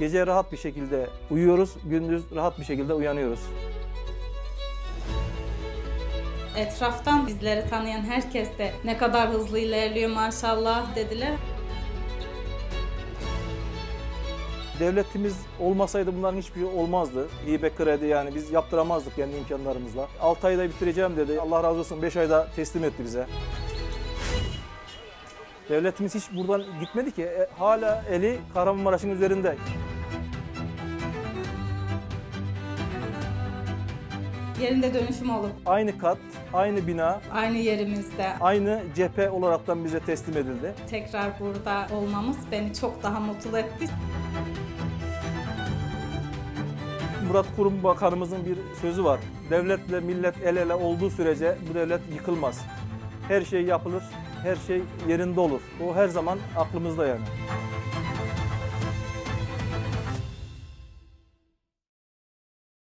Gece rahat bir şekilde uyuyoruz, gündüz rahat bir şekilde uyanıyoruz. Etraftan bizleri tanıyan herkes de ne kadar hızlı ilerliyor maşallah dediler. Devletimiz olmasaydı bunların hiçbir şey olmazdı. İBE kredi yani biz yaptıramazdık kendi imkanlarımızla. 6 ayda bitireceğim dedi. Allah razı olsun 5 ayda teslim etti bize. Devletimiz hiç buradan gitmedi ki. E, hala eli Kahramanmaraş'ın üzerinde. Yerinde dönüşüm olup Aynı kat, aynı bina, aynı yerimizde aynı cephe olaraktan bize teslim edildi. tekrar burada olmamız beni çok daha mutlu etti. Murat Kurum Bakanımızın bir sözü var. Devletle millet el ele olduğu sürece bu devlet yıkılmaz. Her şey yapılır, her şey yerinde olur. O her zaman aklımızda yani.